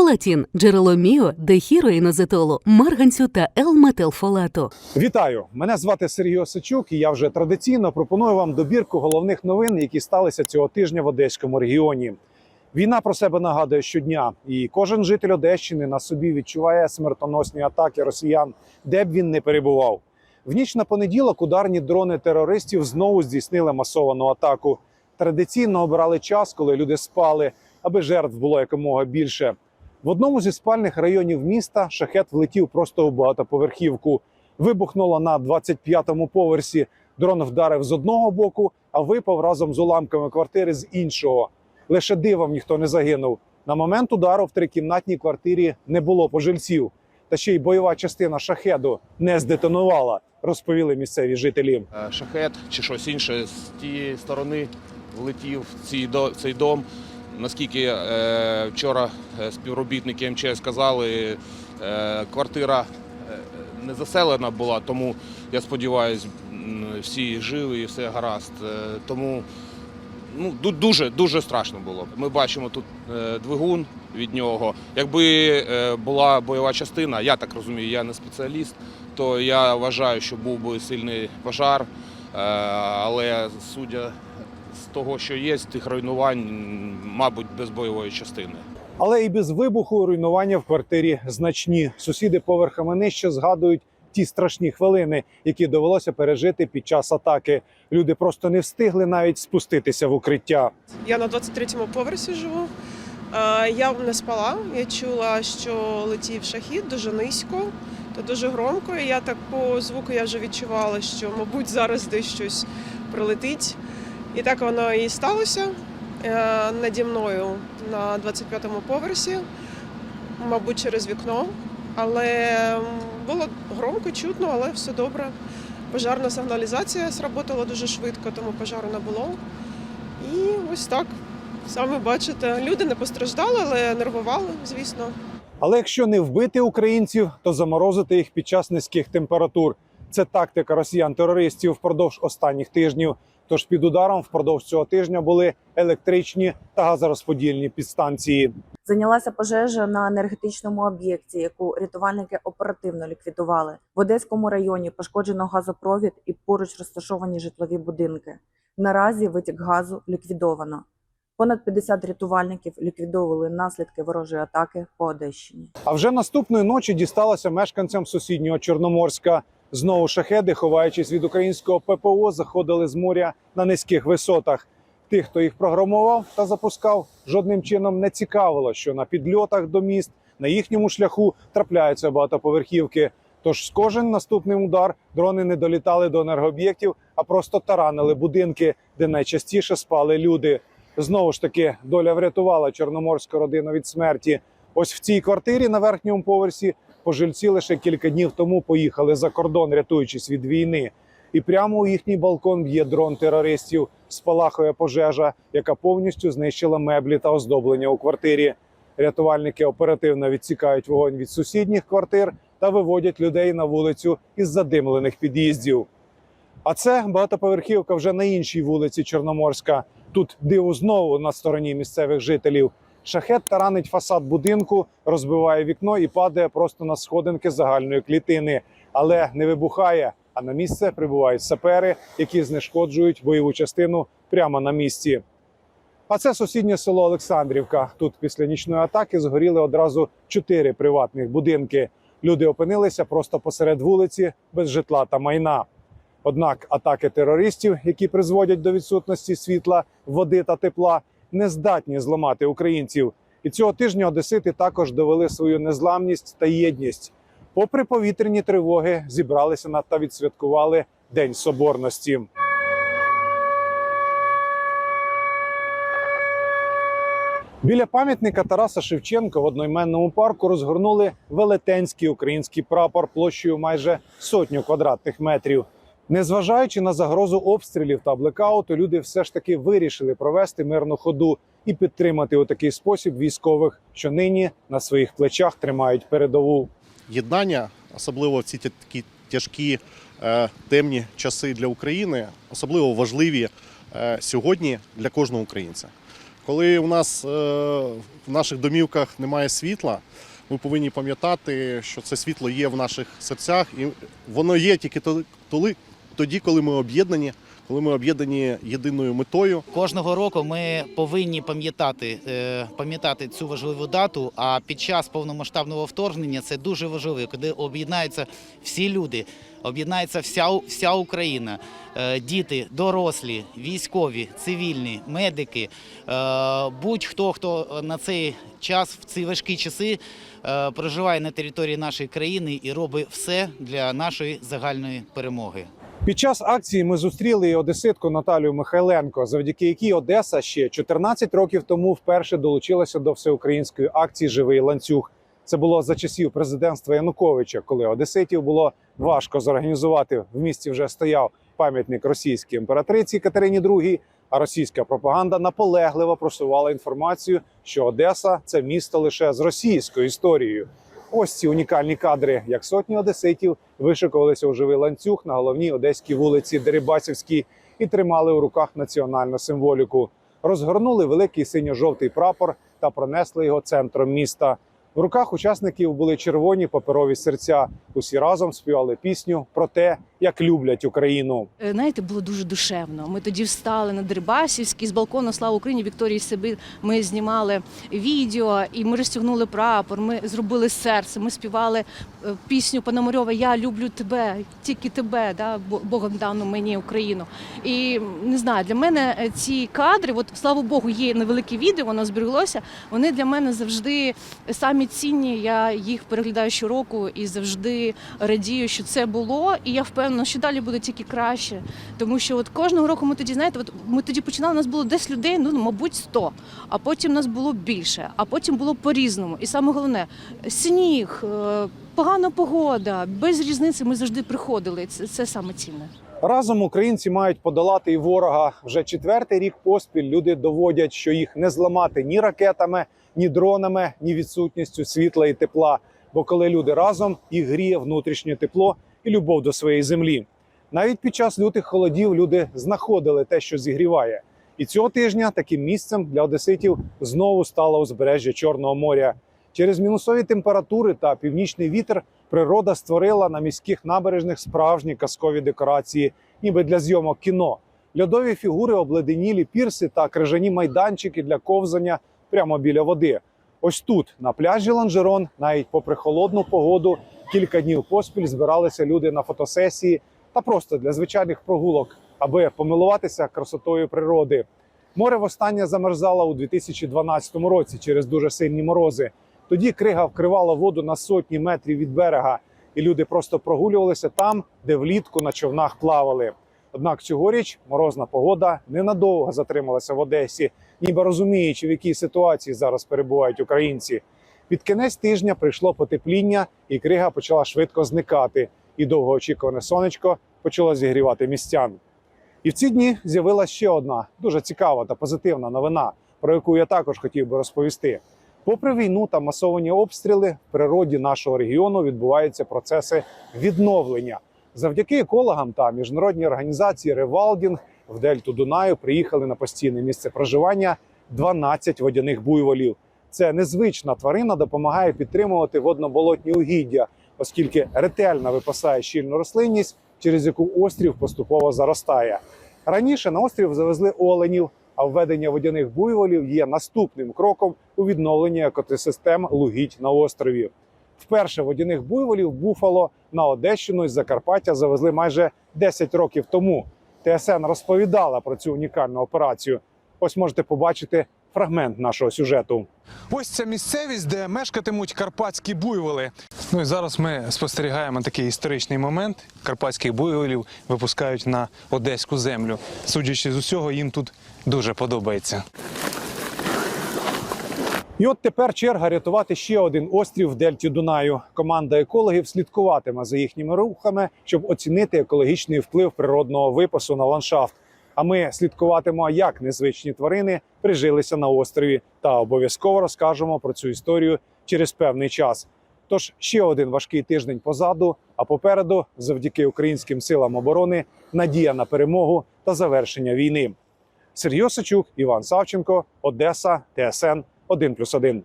Фолатін – джерело міо, дехіроїнозетолу, марганцю та Л-метилфолату. Вітаю! Мене звати Сергій Осичук, і я вже традиційно пропоную вам добірку головних новин, які сталися цього тижня в Одеському регіоні. Війна про себе нагадує щодня, і кожен житель Одещини на собі відчуває смертоносні атаки росіян, де б він не перебував. В ніч на понеділок ударні дрони терористів знову здійснили масовану атаку. Традиційно обирали час, коли люди спали, аби жертв було якомога більше. В одному зі спальних районів міста шахет влетів просто у багатоповерхівку. Вибухнуло на 25-му поверсі. Дрон вдарив з одного боку, а випав разом з уламками квартири з іншого. Лише дивом ніхто не загинув. На момент удару в трикімнатній квартирі не було пожильців. Та ще й бойова частина шахеду не здетонувала, розповіли місцеві жителі. Е, шахет чи щось інше з тієї сторони влетів в цей, до, цей дом. Наскільки е, вчора е, співробітники МЧС сказали, е, квартира не заселена була, тому я сподіваюся, всі живі і все гаразд. Тому ну, дуже, дуже страшно було. Ми бачимо тут двигун від нього. Якби була бойова частина, я так розумію, я не спеціаліст, то я вважаю, що був би сильний пожар. Але судя з того, що є, з тих руйнувань, мабуть, без бойової частини. Але і без вибуху руйнування в квартирі значні. Сусіди поверхами нижче згадують ті страшні хвилини, які довелося пережити під час атаки. Люди просто не встигли навіть спуститися в укриття. Я на 23-му поверсі живу. Е, Я не спала. Я чула, що летів шахід дуже низько та дуже громко. І я так по звуку я вже відчувала, що, мабуть, зараз десь щось прилетить. І так воно і сталося е, наді мною на 25-му поверсі, мабуть, через вікно. Але було громко, чутно, але все добре. Пожарна сигналізація сработала дуже швидко, тому пожару не було. І ось так. Саме бачите, люди не постраждали, але нервували, звісно. Але якщо не вбити українців, то заморозити їх під час низьких температур. Це тактика росіян-терористів впродовж останніх тижнів. Тож під ударом впродовж цього тижня були електричні та газорозподільні підстанції. Зайнялася пожежа на енергетичному об'єкті, яку рятувальники оперативно ліквідували. В Одеському районі пошкоджено газопровід і поруч розташовані житлові будинки. Наразі витік газу ліквідовано. Понад 50 рятувальників ліквідовували наслідки ворожої атаки по Одещині. А вже наступної ночі дісталося мешканцям сусіднього Чорноморська. Знову шахеди, ховаючись від українського ППО, заходили з моря на низьких висотах. Тих, хто їх програмував та запускав, жодним чином не цікавило, що на підльотах до міст на їхньому шляху трапляються багатоповерхівки. Тож з кожен наступний удар дрони не долітали до енергооб'єктів, а просто таранили будинки, де найчастіше спали люди. Знову ж таки, доля врятувала чорноморську родину від смерті. Ось в цій квартирі на верхньому поверсі пожильці лише кілька днів тому поїхали за кордон, рятуючись від війни. І прямо у їхній балкон б'є дрон терористів, спалахує пожежа, яка повністю знищила меблі та оздоблення у квартирі. Рятувальники оперативно відсікають вогонь від сусідніх квартир та виводять людей на вулицю із задимлених під'їздів. А це багатоповерхівка вже на іншій вулиці Чорноморська. Тут диво знову на стороні місцевих жителів. Шахет таранить фасад будинку, розбиває вікно і падає просто на сходинки загальної клітини, але не вибухає. А на місце прибувають сапери, які знешкоджують бойову частину прямо на місці. А це сусіднє село Олександрівка. Тут після нічної атаки згоріли одразу чотири приватних будинки. Люди опинилися просто посеред вулиці без житла та майна. Однак атаки терористів, які призводять до відсутності світла, води та тепла, не здатні зламати українців. І цього тижня одесити також довели свою незламність та єдність. Попри повітряні тривоги, зібралися на та відсвяткували День Соборності. Біля пам'ятника Тараса Шевченка в одноіменному парку розгорнули велетенський український прапор площею майже сотню квадратних метрів. Незважаючи на загрозу обстрілів та блекауту, люди все ж таки вирішили провести мирну ходу і підтримати у такий спосіб військових, що нині на своїх плечах тримають передову. єднання, особливо в ці такі тяжкі е, темні часи для України, особливо важливі е, сьогодні для кожного українця. Коли у нас е, в наших домівках немає світла, ми повинні пам'ятати, що це світло є в наших серцях, і воно є тільки тоді, коли ми об'єднані, коли ми об'єднані єдиною метою. Кожного року ми повинні пам'ятати, е, пам'ятати цю важливу дату. А під час повномасштабного вторгнення це дуже важливо, коли об'єднаються всі люди, об'єднається вся, вся Україна, Е, діти, дорослі, військові, цивільні, медики, е, будь-хто, хто на цей час, в ці важкі часи, проживає на території нашої країни і робить все для нашої загальної перемоги. Під час акції ми зустріли і одеситку Наталію Михайленко, завдяки якій Одеса ще 14 років тому вперше долучилася до всеукраїнської акції Живий ланцюг. Це було за часів президентства Януковича, коли одеситів було важко зорганізувати. В місті вже стояв пам'ятник російській імператриці Катерині II, а російська пропаганда наполегливо просувала інформацію, що Одеса це місто лише з російською історією. Ось ці унікальні кадри, як сотні одеситів вишикувалися у живий ланцюг на головній одеській вулиці Дерибасівській і тримали у руках національну символіку. Розгорнули великий синьо-жовтий прапор та пронесли його центром міста. В руках учасників були червоні паперові серця. Усі разом співали пісню про те, як люблять Україну. Е, Знаєте, було дуже душевно. Ми тоді встали на Дербасівській з балкону Слава Україні Вікторії Сибир. Ми знімали відео і ми розтягнули прапор. Ми зробили серце. Ми співали е, пісню Пономарьова Я люблю тебе, тільки тебе, да, Богом дану мені Україну. І не знаю, для мене е, ці кадри, от слава Богу, є невелике відео, воно збереглося. Вони для мене завжди самі цінні. Я їх переглядаю щороку і завжди радію, що це було. І я впевнена, що далі буде тільки краще. Тому що от кожного року ми тоді, знаєте, от ми тоді починали, у нас було 10 людей, ну мабуть, 100, а потім нас було більше, а потім було по-різному. І саме головне сніг, е, погана погода, без різниці ми завжди приходили. Це, це саме цінне. Разом українці мають подолати і ворога. Вже четвертий рік поспіль люди доводять, що їх не зламати ні ракетами, ні дронами, ні відсутністю світла і тепла. Бо коли люди разом, їх гріє внутрішнє тепло і любов до своєї землі. Навіть під час лютих холодів люди знаходили те, що зігріває. І цього тижня таким місцем для одеситів знову стало узбережжя Чорного моря. Через мінусові температури та північний вітер природа створила на міських набережних справжні казкові декорації, ніби для зйомок кіно. Льодові фігури, обледенілі пірси та крижані майданчики для ковзання прямо біля води. Ось тут, на пляжі Ланжерон, навіть попри холодну погоду, кілька днів поспіль збиралися люди на фотосесії та просто для звичайних прогулок, аби помилуватися красотою природи. Море востаннє замерзало у 2012 році через дуже сильні морози. Тоді крига вкривала воду на сотні метрів від берега, і люди просто прогулювалися там, де влітку на човнах плавали. Однак цьогоріч морозна погода ненадовго затрималася в Одесі, ніби розуміючи, в якій ситуації зараз перебувають українці. Під кінець тижня прийшло потепління, і крига почала швидко зникати, і довгоочікуване сонечко почало зігрівати містян. І в ці дні з'явилася ще одна дуже цікава та позитивна новина, про яку я також хотів би розповісти. Попри війну та масовані обстріли, в природі нашого регіону відбуваються процеси відновлення. Завдяки екологам та міжнародній організації Ревалдінг в Дельту Дунаю приїхали на постійне місце проживання 12 водяних буйволів. Це незвична тварина допомагає підтримувати водноболотні угіддя, оскільки ретельно випасає щільну рослинність, через яку острів поступово заростає. Раніше на острів завезли оленів, а введення водяних буйволів є наступним кроком у відновленні екосистем лугідь на острові. Вперше водяних буйволів буфало на Одещину із Закарпаття завезли майже 10 років тому. ТСН розповідала про цю унікальну операцію. Ось можете побачити фрагмент нашого сюжету. Ось ця місцевість, де мешкатимуть карпатські буйволи. Ну і зараз ми спостерігаємо такий історичний момент. Карпатських буйволів випускають на одеську землю. Судячи з усього, їм тут дуже подобається. І от тепер черга рятувати ще один острів в Дельті Дунаю. Команда екологів слідкуватиме за їхніми рухами, щоб оцінити екологічний вплив природного випасу на ландшафт. А ми слідкуватимемо, як незвичні тварини прижилися на острові, та обов'язково розкажемо про цю історію через певний час. Тож ще один важкий тиждень позаду, а попереду, завдяки українським силам оборони, надія на перемогу та завершення війни. Сергій Осичук, Іван Савченко, Одеса, ТСН 1+,1.